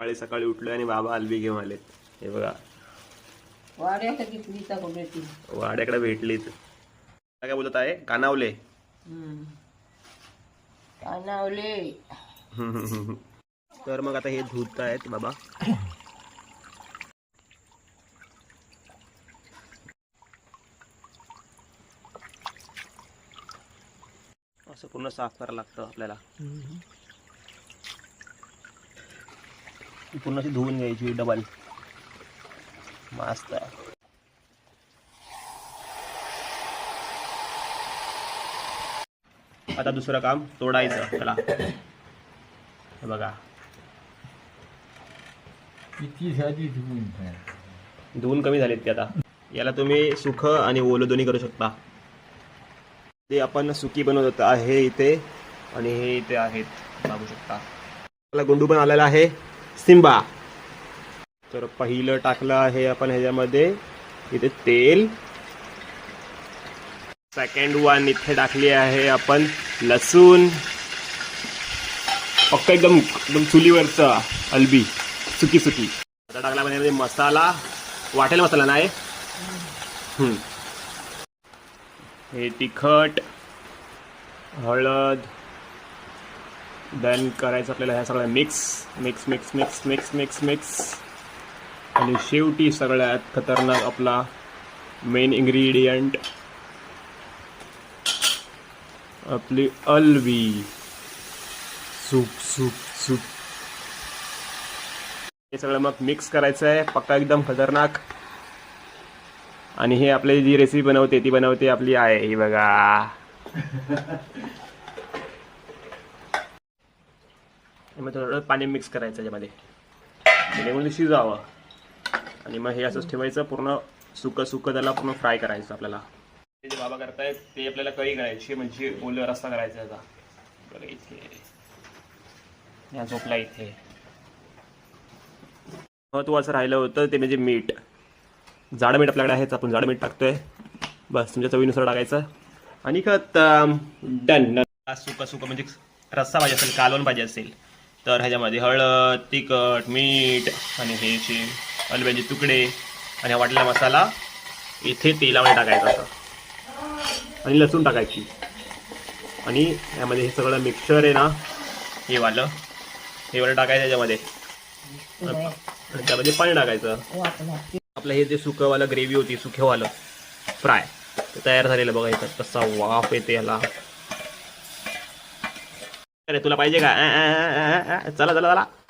सकाळी सकाळी उठलोय आणि बाबा अलबी घेऊन आलेत. हे बघा. वाड्याकडे भेटलीत. काय बोलत आहे? कानावले. कानावले. तर मग आता हे धुत आहेत बाबा. असं पूर्ण साफ करायला लागतं आपल्याला. ती पूर्ण अशी धुवून घ्यायची डबल मस्त आता दुसरं काम तोडायचं त्याला हे बघा. किती साधी धुवून? धुवून कमी झालेत ते आता. याला तुम्ही सुख आणि ओलं दोन्ही करू शकता. ते आपण सुकी बनवत आहे इथे आणि हे इथे आहेत. बघू शकता. गुंडू पण आलेला आहे. सिम्बा तर पहिलं टाकलं आहे आपण ह्याच्यामध्ये. इथे तेल. सेकंड वन इथे टाकली आहे आपण लसूण. पक्का एकदम एकदम चुलीवरचं अलबी सुकी सुकी. आता टाकला आपण मसाला. वाटेल मसाला नाही. हम्म. हे तिखट हळद देन करायचं आपल्याला ह्या सगळ्या mix mix mix mix mix mix mix आणि शेवटी सगळ्यात खतरनाक आपला मेन इन्ग्रेडियंट आपली अलवी. सूप सूप सूप हे सगळं मग मिक्स करायचं आहे पक्का एकदम खतरनाक. आणि हे आपली जी रेसिपी बनवते ती बनवते आपली आहे ही बघा. मग थोडं पाणी मिक्स करायचं त्याच्यामध्ये जेणेकरून शिजावं. आणि मग हे असंच ठेवायचं पूर्ण सुकं सुकं त्याला पूर्ण फ्राय करायचं आपल्याला. ते जे बाबा करतायत ते आपल्याला कळी करायची म्हणजे ओलं रस्ता करायचा त्याचा बघा इथे. या झोपला इथे. महत्वाचं राहिलं होतं ते म्हणजे मीठ. जाडं मीठ आपल्याकडे आहेच आपण जाडं मीठ टाकतोय. बस तुमच्या चवीनुसार टाकायचं. आणि खत डन. सुकं सुकं म्हणजे रस्सा पाहिजे असेल कालवण पाहिजे असेल. तर ह्याच्यामध्ये हळद तिखट मीठ आणि हे जे अलब्याचे तुकडे आणि हा वाटलेला मसाला इथे तेलामध्ये टाकायचा असं. आणि लसूण टाकायची. आणि यामध्ये हे सगळं मिक्सचर आहे ना हे वालं हे वालं टाकायचं याच्यामध्ये आणि त्यामध्ये पाणी टाकायचं. आपलं हे जे सुकंवालं ग्रेव्ही होती सुखेवालं फ्राय तयार झालेलं बघा इथं. कसा वाफ येते याला Pero tú la puedes llegar. Ah, ah, ah, ah, ah. dala, dala, dala.